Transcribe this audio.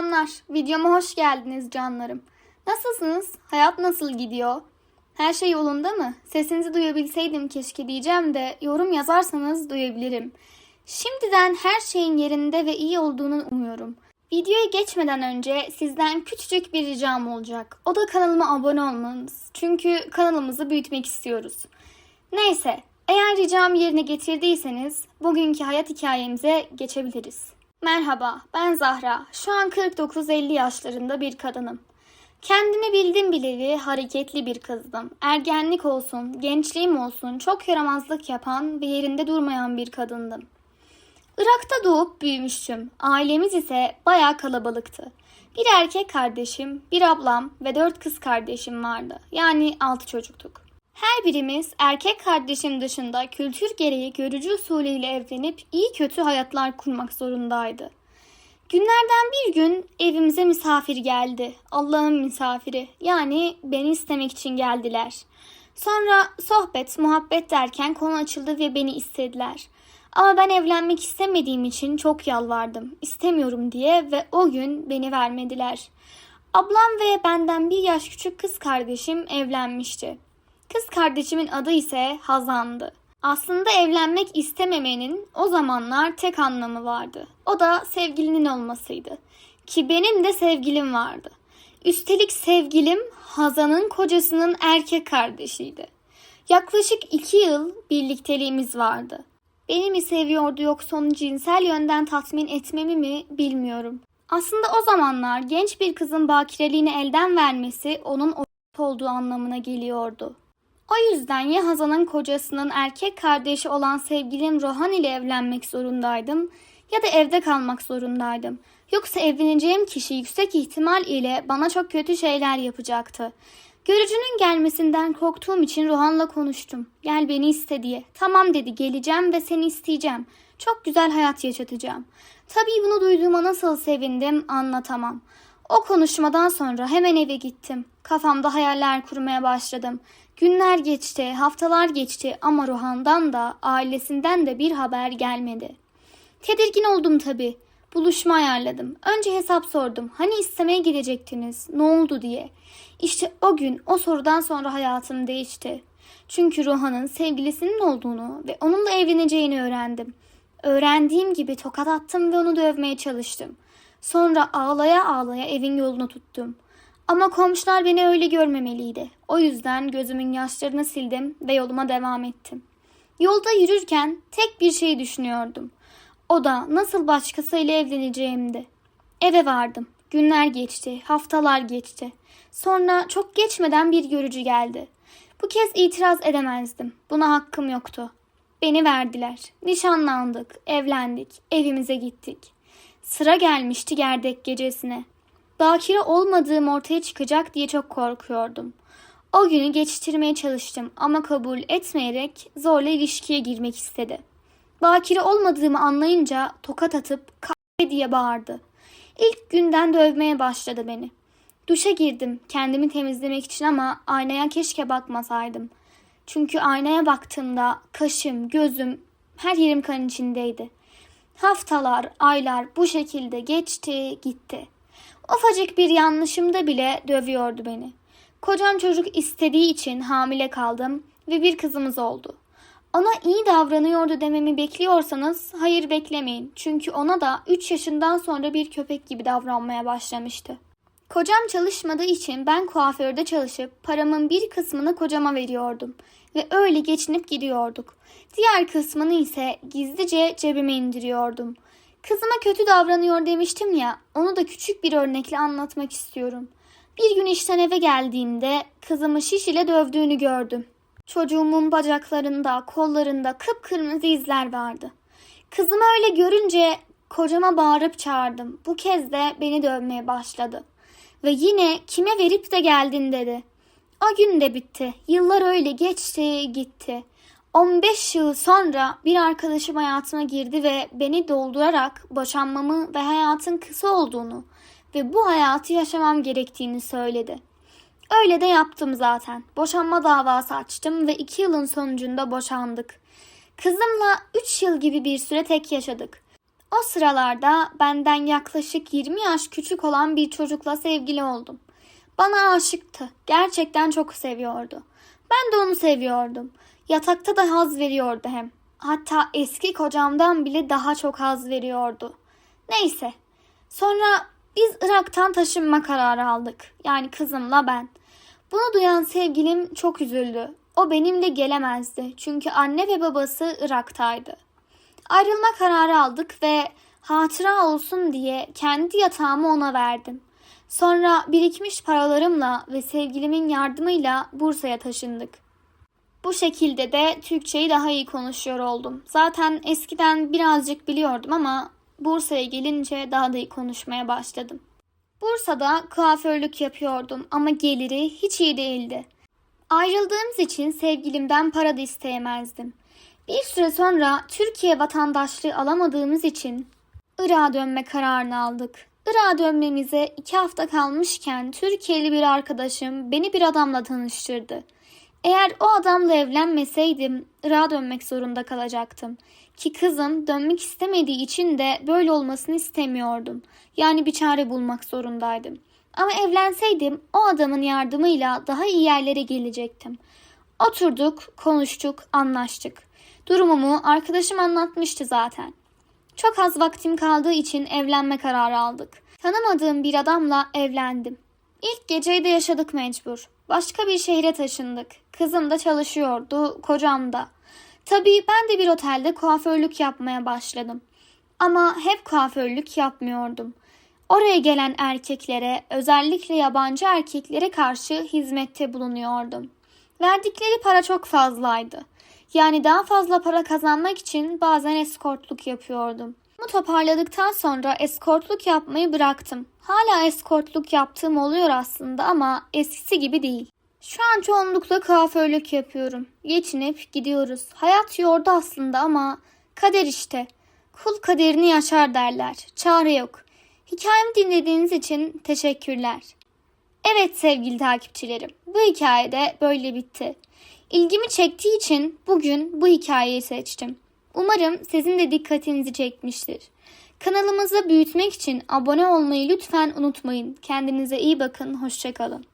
Selamlar. Videoma hoş geldiniz canlarım. Nasılsınız? Hayat nasıl gidiyor? Her şey yolunda mı? Sesinizi duyabilseydim keşke diyeceğim de yorum yazarsanız duyabilirim. Şimdiden her şeyin yerinde ve iyi olduğunu umuyorum. Videoya geçmeden önce sizden küçücük bir ricam olacak. O da kanalıma abone olmanız. Çünkü kanalımızı büyütmek istiyoruz. Neyse, eğer ricamı yerine getirdiyseniz bugünkü hayat hikayemize geçebiliriz. Merhaba, ben Zahra. Şu an 49-50 yaşlarında bir kadınım. Kendimi bildim bileli hareketli bir kızdım. Ergenlik olsun, gençliğim olsun çok yaramazlık yapan ve yerinde durmayan bir kadındım. Irak'ta doğup büyümüştüm. Ailemiz ise bayağı kalabalıktı. Bir erkek kardeşim, bir ablam ve dört kız kardeşim vardı. Yani altı çocuktuk. Her birimiz erkek kardeşim dışında kültür gereği görücü usulüyle evlenip iyi kötü hayatlar kurmak zorundaydı. Günlerden bir gün evimize misafir geldi. Allah'ın misafiri. Yani beni istemek için geldiler. Sonra sohbet, muhabbet derken konu açıldı ve beni istediler. Ama ben evlenmek istemediğim için çok yalvardım. İstemiyorum diye ve o gün beni vermediler. Ablam ve benden bir yaş küçük kız kardeşim evlenmişti. Kız kardeşimin adı ise Hazan'dı. Aslında evlenmek istememenin o zamanlar tek anlamı vardı. O da sevgilinin olmasıydı. Ki benim de sevgilim vardı. Üstelik sevgilim Hazan'ın kocasının erkek kardeşiydi. Yaklaşık iki yıl birlikteliğimiz vardı. Beni mi seviyordu yoksa onu cinsel yönden tatmin etmemi mi bilmiyorum. Aslında o zamanlar genç bir kızın bakireliğini elden vermesi onun olduğu anlamına geliyordu. O yüzden ya Hazan'ın kocasının erkek kardeşi olan sevgilim Rohan ile evlenmek zorundaydım ya da evde kalmak zorundaydım. Yoksa evleneceğim kişi yüksek ihtimal ile bana çok kötü şeyler yapacaktı. Görücünün gelmesinden korktuğum için Rohan'la konuştum. Gel beni iste diye. Tamam dedi geleceğim ve seni isteyeceğim. Çok güzel hayat yaşatacağım. Tabii bunu duyduğuma nasıl sevindim anlatamam. O konuşmadan sonra hemen eve gittim. Kafamda hayaller kurmaya başladım. Günler geçti, haftalar geçti ama Rohan'dan da ailesinden de bir haber gelmedi. Tedirgin oldum tabii. Buluşma ayarladım. Önce hesap sordum. Hani istemeye gidecektiniz? Ne oldu diye. İşte o gün o sorudan sonra hayatım değişti. Çünkü Rohan'ın sevgilisinin olduğunu ve onunla evleneceğini öğrendim. Öğrendiğim gibi tokat attım ve onu dövmeye çalıştım. Sonra ağlaya ağlaya evin yolunu tuttum. Ama komşular beni öyle görmemeliydi. O yüzden gözümün yaşlarını sildim ve yoluma devam ettim. Yolda yürürken tek bir şey düşünüyordum. O da nasıl başkasıyla evleneceğimdi. Eve vardım. Günler geçti, haftalar geçti. Sonra çok geçmeden bir görücü geldi. Bu kez itiraz edemezdim. Buna hakkım yoktu. Beni verdiler. Nişanlandık, evlendik, evimize gittik. Sıra gelmişti gerdek gecesine. Bakire olmadığım ortaya çıkacak diye çok korkuyordum. O günü geçiştirmeye çalıştım ama kabul etmeyerek zorla ilişkiye girmek istedi. Bakire olmadığımı anlayınca tokat atıp kahve diye bağırdı. İlk günden dövmeye başladı beni. Duşa girdim kendimi temizlemek için ama aynaya keşke bakmasaydım. Çünkü aynaya baktığımda kaşım, gözüm, her yerim kan içindeydi. Haftalar, aylar bu şekilde geçti, gitti. Ufacık bir yanlışımda bile dövüyordu beni. Kocam çocuk istediği için hamile kaldım ve bir kızımız oldu. Ona iyi davranıyordu dememi bekliyorsanız hayır beklemeyin. Çünkü ona da 3 yaşından sonra bir köpek gibi davranmaya başlamıştı. Kocam çalışmadığı için ben kuaförde çalışıp paramın bir kısmını kocama veriyordum ve öyle geçinip gidiyorduk. Diğer kısmını ise gizlice cebime indiriyordum. Kızıma kötü davranıyor demiştim ya, onu da küçük bir örnekle anlatmak istiyorum. Bir gün işten eve geldiğimde kızımı şiş ile dövdüğünü gördüm. Çocuğumun bacaklarında, kollarında kıpkırmızı izler vardı. Kızımı öyle görünce kocama bağırıp çağırdım. Bu kez de beni dövmeye başladı. Ve yine kime verip de geldin dedi. O gün de bitti. Yıllar öyle geçti gitti. 15 yıl sonra bir arkadaşım hayatıma girdi ve beni doldurarak boşanmamı ve hayatın kısa olduğunu ve bu hayatı yaşamam gerektiğini söyledi. Öyle de yaptım zaten. Boşanma davası açtım ve 2 yılın sonucunda boşandık. Kızımla 3 yıl gibi bir süre tek yaşadık. O sıralarda benden yaklaşık 20 yaş küçük olan bir çocukla sevgili oldum. Bana aşıktı. Gerçekten çok seviyordu. Ben de onu seviyordum. Yatakta da haz veriyordu hem. Hatta eski kocamdan bile daha çok haz veriyordu. Neyse. Sonra biz Irak'tan taşınma kararı aldık. Yani kızımla ben. Bunu duyan sevgilim çok üzüldü. O benimle gelemezdi. Çünkü anne ve babası Irak'taydı. Ayrılma kararı aldık ve hatıra olsun diye kendi yatağımı ona verdim. Sonra birikmiş paralarımla ve sevgilimin yardımıyla Bursa'ya taşındık. Bu şekilde de Türkçeyi daha iyi konuşuyor oldum. Zaten eskiden birazcık biliyordum ama Bursa'ya gelince daha da iyi konuşmaya başladım. Bursa'da kuaförlük yapıyordum ama geliri hiç iyi değildi. Ayrıldığımız için sevgilimden para da isteyemezdim. Bir süre sonra Türkiye vatandaşlığı alamadığımız için Irak'a dönme kararını aldık. Irak'a dönmemize iki hafta kalmışken Türkiye'li bir arkadaşım beni bir adamla tanıştırdı. Eğer o adamla evlenmeseydim Irak'a dönmek zorunda kalacaktım. Ki kızım dönmek istemediği için de böyle olmasını istemiyordum. Yani bir çare bulmak zorundaydım. Ama evlenseydim o adamın yardımıyla daha iyi yerlere gelecektim. Oturduk, konuştuk, anlaştık. Durumumu arkadaşım anlatmıştı zaten. Çok az vaktim kaldığı için evlenme kararı aldık. Tanımadığım bir adamla evlendim. İlk geceyi de yaşadık mecbur. Başka bir şehre taşındık. Kızım da çalışıyordu, kocam da. Tabii ben de bir otelde kuaförlük yapmaya başladım. Ama hep kuaförlük yapmıyordum. Oraya gelen erkeklere, özellikle yabancı erkeklere karşı hizmette bulunuyordum. Verdikleri para çok fazlaydı. Yani daha fazla para kazanmak için bazen eskortluk yapıyordum. Bunu toparladıktan sonra eskortluk yapmayı bıraktım. Hala eskortluk yaptığım oluyor aslında ama eskisi gibi değil. Şu an çoğunlukla kuaförlük yapıyorum. Geçinip gidiyoruz. Hayat yordu aslında ama kader işte. Kul kaderini yaşar derler. Çare yok. Hikayemi dinlediğiniz için teşekkürler. Evet sevgili takipçilerim, bu hikaye de böyle bitti. İlgimi çektiği için bugün bu hikayeyi seçtim. Umarım sizin de dikkatinizi çekmiştir. Kanalımızı büyütmek için abone olmayı lütfen unutmayın. Kendinize iyi bakın, hoşçakalın.